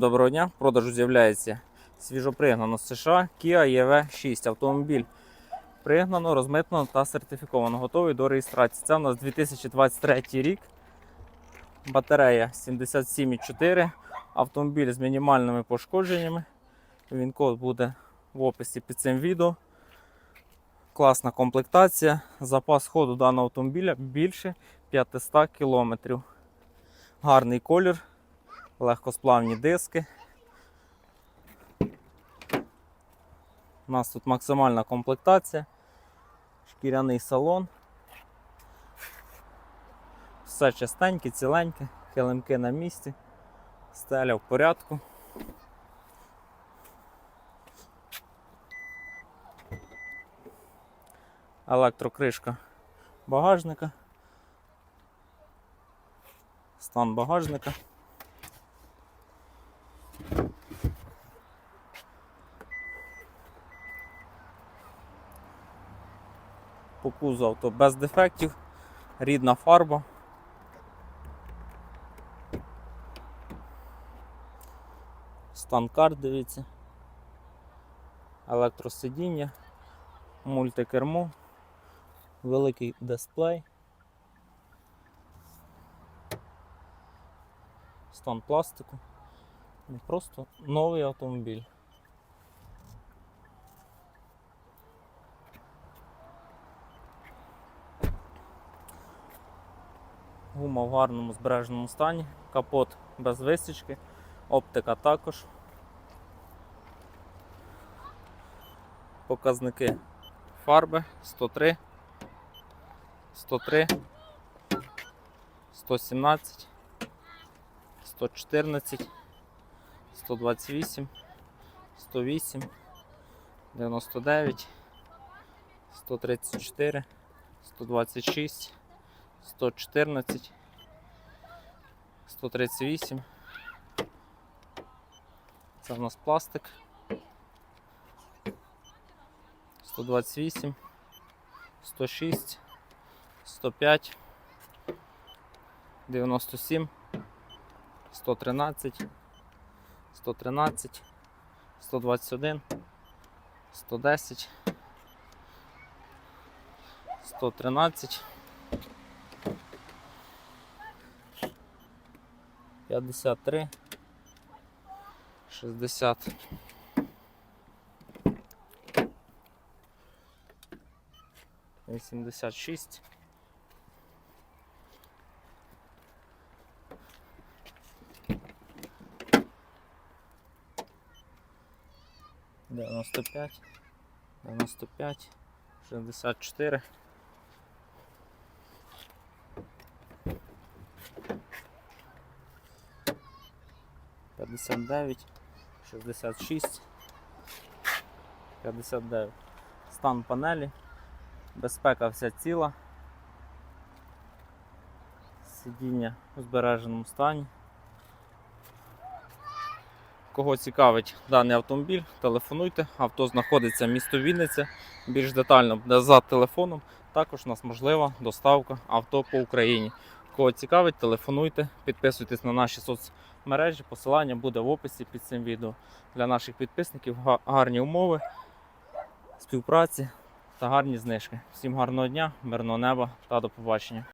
Доброго дня. В продажу з'являється свіжопригнано з США Kia EV6 автомобіль. Пригнано, розмитнено та сертифіковано. Готовий до реєстрації. Це у нас 2023 рік. Батарея 77,4. Автомобіль з мінімальними пошкодженнями. Він код буде в описі під цим відео. Класна комплектація. Запас ходу даного автомобіля більше 500 км. Гарний колір легкосплавні диски. У нас тут максимальна комплектація, шкіряний салон. Все чистеньке, ціленьке, килимки на місці, стеля в порядку. Електрокришка багажника. Стан багажника. По кузову авто без дефектів, рідна фарба. Стан карт, дивіться. Електросидіння, мультикермо, великий дисплей. Стан пластику. Просто новий автомобіль. Гума в гарному збереженому стані, капот без висічки, оптика також. Показники фарби 103, 103, 117, 114, 128, 108, 99, 134, 126. 114, 138. Це в нас пластик. 128, 106, 105, 97, 113, 113, 121, 110, 113. 53, 60. Вісімдесят шість. Дев'яносто п'ять, дев'яносто п'ять, шістдесят чотири. 59, 66, 59. Стан панелі. Безпека вся ціла. Сидіння у збереженому стані. Кого цікавить даний автомобіль, телефонуйте. Авто знаходиться місто Вінниця. Більш детально буде за телефоном. Також у нас можлива доставка авто по Україні. Кого цікавить, телефонуйте, підписуйтесь на наші соцмережі. Посилання буде в описі під цим відео. Для наших підписників гарні умови співпраці та гарні знижки. Всім гарного дня, мирного неба та до побачення.